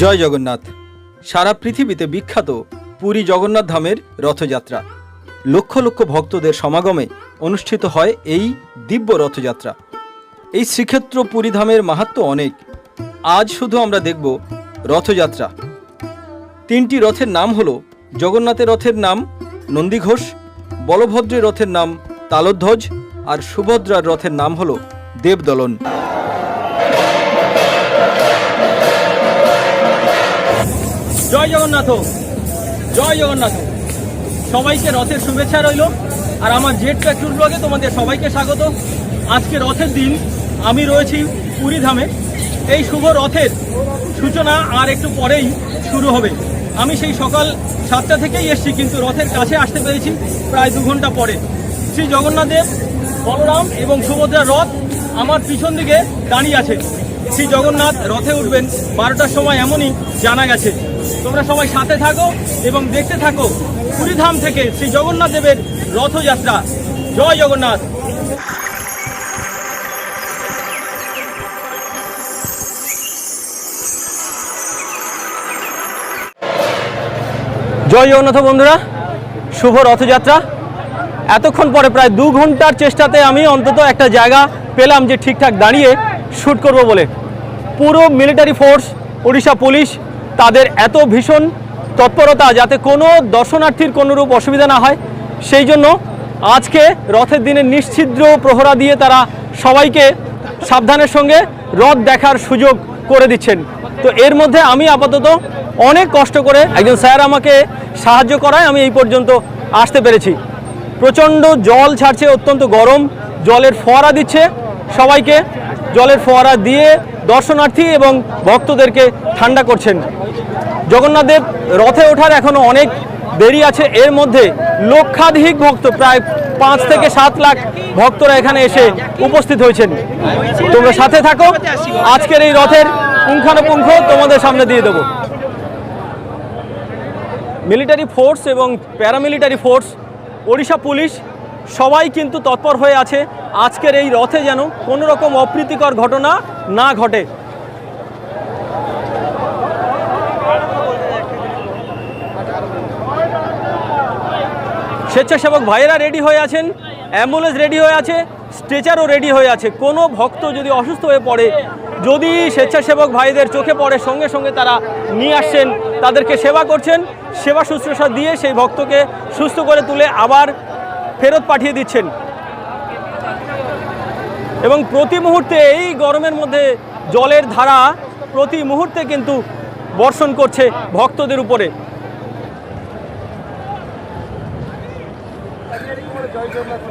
জয় জগন্নাথ। সারা পৃথিবীতে বিখ্যাত পুরী জগন্নাথ ধামের রথযাত্রা। লক্ষ লক্ষ ভক্তদের সমাগমে অনুষ্ঠিত হয় এই দিব্য রথযাত্রা। এই শ্রীক্ষেত্র পুরী ধামের মাহাত্ম্য অনেক। আজ শুধু আমরা দেখব রথযাত্রা। তিনটি রথের নাম হল জগন্নাথের রথের নাম নন্দীঘোষ, বলভদ্রের রথের নাম তালধ্বজ আর সুভদ্রার রথের নাম হল দেবদলন। জয় জগন্নাথ জয় জগন্নাথ সবাইকে রথের শুভেচ্ছা রইল। আর আমার জেট ট্র্যাক্টর ব্লগে তোমাদের সবাইকে স্বাগত। আজকে রথের দিন, আমি রয়েছি পুরী ধামে। এই শুভ রথের সূচনা আর একটু পরেই শুরু হবে। আমি সেই সকাল সাতটা থেকেই এসেছি, কিন্তু রথের কাছে আসতে পেরেছি প্রায় দু ঘণ্টা পরে। শ্রী জগন্নাথ দেব বলরাম এবং সুভদ্রার রথ আমার পিছন দিকে দাঁড়িয়ে আছে। শ্রী জগন্নাথ রথে উঠবেন, বারোটার সময় এমনই জানা গেছে। তোমরা সবাই সাথে থাকো এবং দেখতে থাকো পুরীধাম থেকে শ্রী জগন্নাথ দেবের রথযাত্রা। জয় জগন্নাথ। জয় জগন্নাথ বন্ধুরা, শুভ রথযাত্রা। এতক্ষণ পরে প্রায় দু ঘণ্টার চেষ্টাতে আমি অন্তত একটা জায়গা পেলাম যে ঠিকঠাক দাঁড়িয়ে শ্যুট করব বলে। পুরো মিলিটারি ফোর্স ওড়িশা পুলিশ তাদের এত ভীষণ তৎপরতা যাতে কোনো দর্শনার্থীর কোনোরূপ অসুবিধা না হয়, সেই জন্য আজকে রথের দিনে নিশ্ছিদ্র প্রহরা দিয়ে তারা সবাইকে সাবধানের সঙ্গে রথ দেখার সুযোগ করে দিচ্ছেন। তো এর মধ্যে আমি আপাতত অনেক কষ্ট করে একজন স্যার আমাকে সাহায্য করায় আমি এই পর্যন্ত আসতে পেরেছি। প্রচণ্ড জল ছাড়ছে, অত্যন্ত গরম, জলের ফোয়ারা দিচ্ছে সবাইকে। জলের ফোয়ারা দিয়ে দর্শনার্থী এবং ভক্তদেরকে ঠান্ডা করছেন। জগন্নাথদেব রথে ওঠার এখনও অনেক দেরি আছে। এর মধ্যে লক্ষাধিক ভক্ত, প্রায় পাঁচ থেকে সাত লাখ ভক্তরা এখানে এসে উপস্থিত হয়েছেন। তোমরা সাথে থাকো। আজকের এই রথের পুঙ্খানুপুঙ্খ তোমাদের সামনে দিয়ে দেবো। মিলিটারি ফোর্স এবং প্যারামিলিটারি ফোর্স, ওড়িশা পুলিশ সবাই কিন্তু তৎপর হয়ে আছে। আজকের এই রথে যেন কোনো রকম অপ্রীতিকর ঘটনা না ঘটে। স্বেচ্ছাসেবক ভাইয়েরা রেডি হয়ে আছেন, অ্যাম্বুলেন্স রেডি হয়ে আছে, স্ট্রেচারও রেডি হয়ে আছে। কোনো ভক্ত যদি অসুস্থ হয়ে পড়ে, যদি স্বেচ্ছাসেবক ভাইদের চোখে পড়ে, সঙ্গে সঙ্গে তারা নিয়ে আসছেন, তাদেরকে সেবা করছেন, সেবা শুশ্রূষা দিয়ে সেই ভক্তকে সুস্থ করে তুলে আবার ফেরত পাঠিয়ে দিচ্ছেন। এবং প্রতি মুহূর্তে এই গরমের মধ্যে জলের ধারা প্রতি মুহূর্তে কিন্তু বর্ষণ করছে ভক্তদের উপরে। জগন্নাথ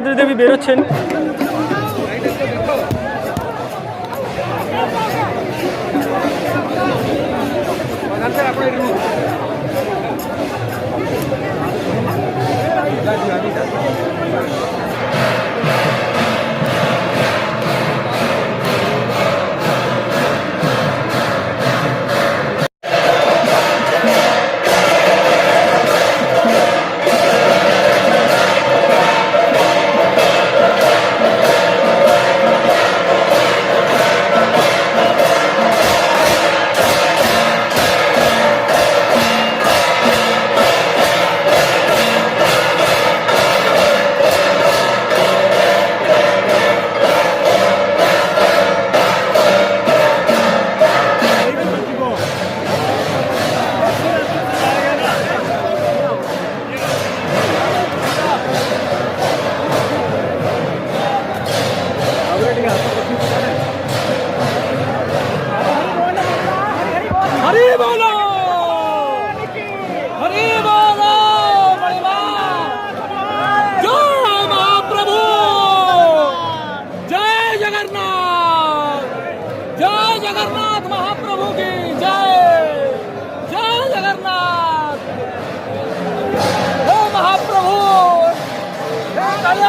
সুভদ্রী দেবী বেরোচ্ছেন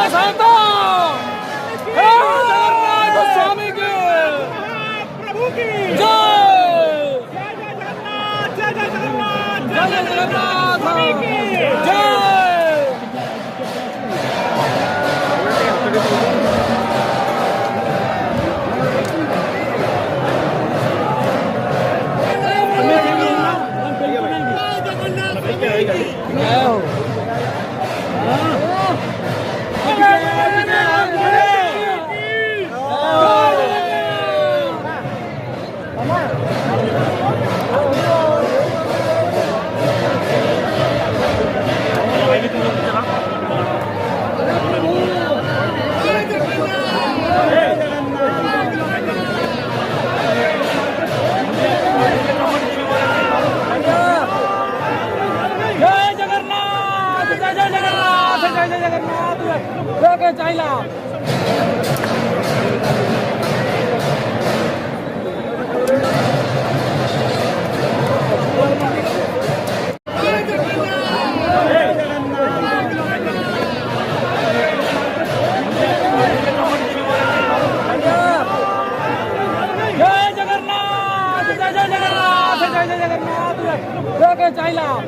马场到 চাইলাম জয় জয় জগন্নাথ জয় জয় জগন্নাথ চাইলাম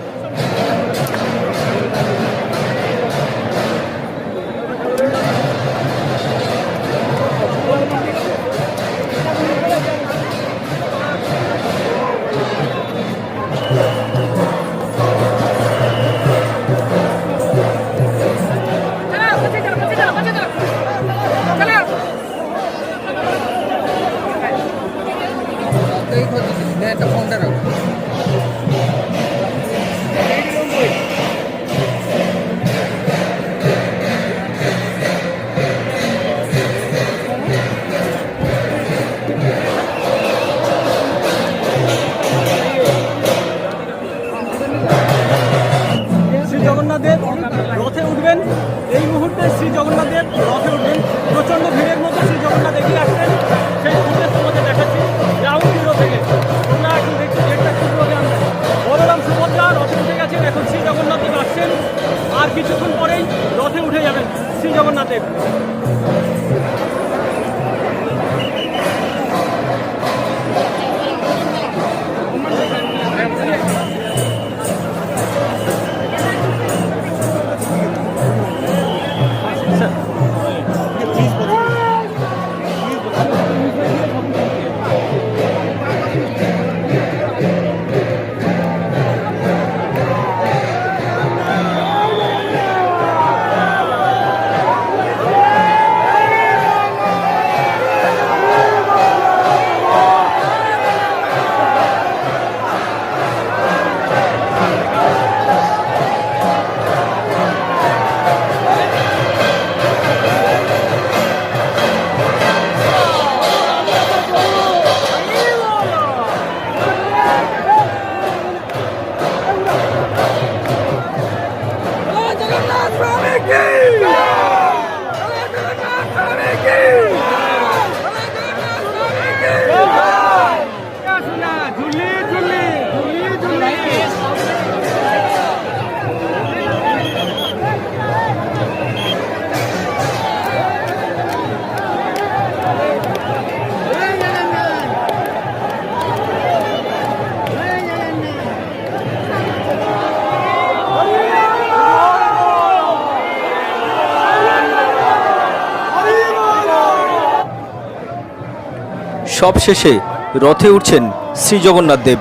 শেষে রথে উঠছেন শ্রী জগন্নাথ দেব।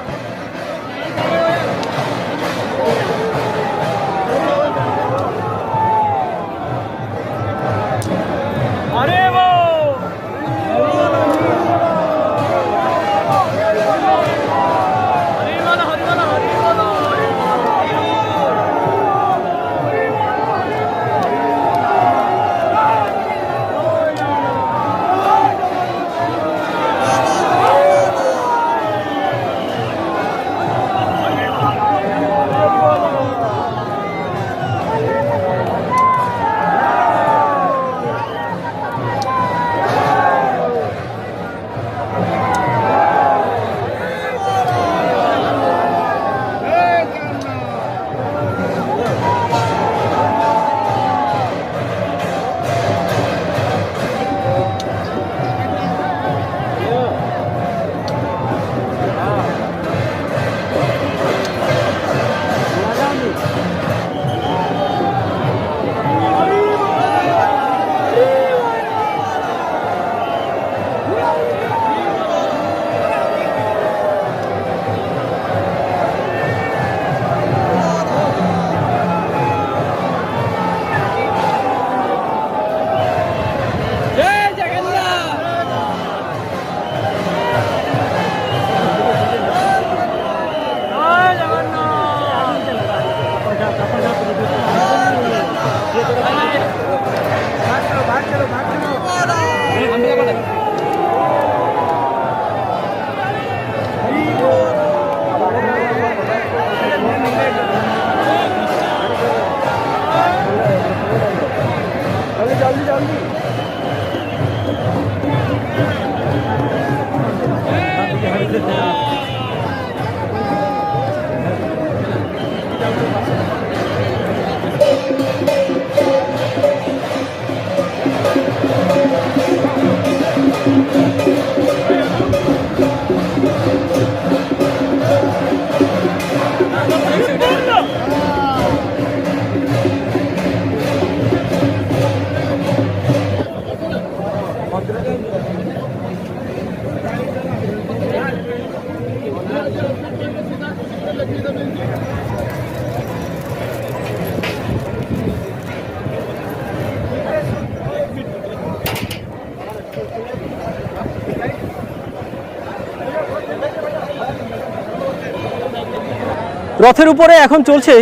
রথের উপরে এখন চলছে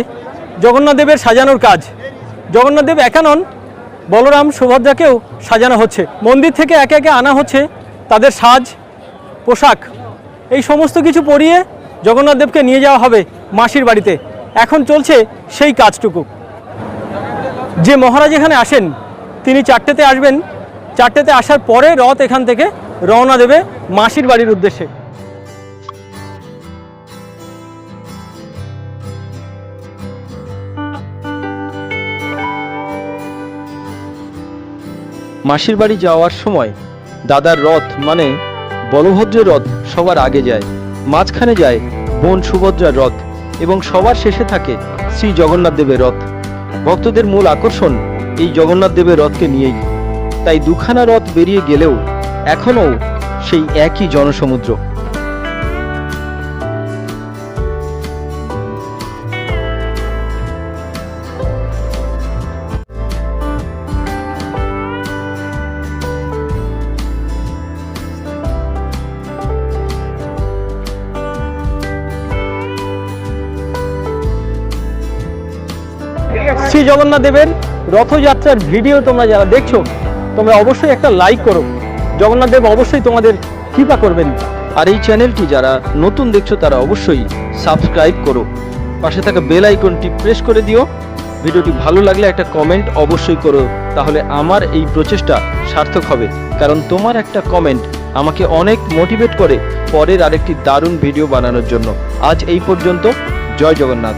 জগন্নাথ দেবের সাজানোর কাজ। জগন্নাথ দেব একা নন বলরাম সুভদ্রাকেও সাজানো হচ্ছে। মন্দির থেকে একে একে আনা হচ্ছে তাদের সাজ, পোশাক। এই সমস্ত কিছু পরিয়ে জগন্নাথ দেবকে নিয়ে যাওয়া হবে মাসির বাড়িতে। এখন চলছে সেই কাজটুকু। যে মহারাজ এখানে আসেন, তিনি চারটেতে আসবেন। চারটেতে আসার পরে রথ এখান থেকে রওনা দেবে মাসির বাড়ির উদ্দেশ্যে। মাসির বাড়ি যাওয়ার সময় দাদার রথ মানে বলভদ্রের রথ সবার আগে যায়। মাঝখানে যায় বোন সুভদ্রার রথ এবং সবার শেষে থাকে শ্রী জগন্নাথ দেবের রথ। ভক্তদের মূল আকর্ষণ এই জগন্নাথ দেবের রথকে নিয়েই। তাই দুখানা রথ বেরিয়ে গেলেও এখনও সেই একই জনসমুদ্র। জগন্নাথ দেবের রথযাত্রার ভিডিও তোমরা যারা দেখছ, তোমরা অবশ্যই একটা লাইক করো। জগন্নাথ দেব অবশ্যই তোমাদের কৃপা করবেন। আর এই চ্যানেলটি যারা নতুন দেখছ, তারা অবশ্যই সাবস্ক্রাইব করো। পাশে থাকা বেল আইকনটি প্রেস করে দিও। ভিডিওটি ভালো লাগলে একটা কমেন্ট অবশ্যই করো, তাহলে আমার এই প্রচেষ্টা সার্থক হবে। কারণ তোমার একটা কমেন্ট আমাকে অনেক মোটিভেট করে পরের আরেকটি দারুণ ভিডিও বানানোর জন্য। আজ এই পর্যন্ত, জয় জগন্নাথ।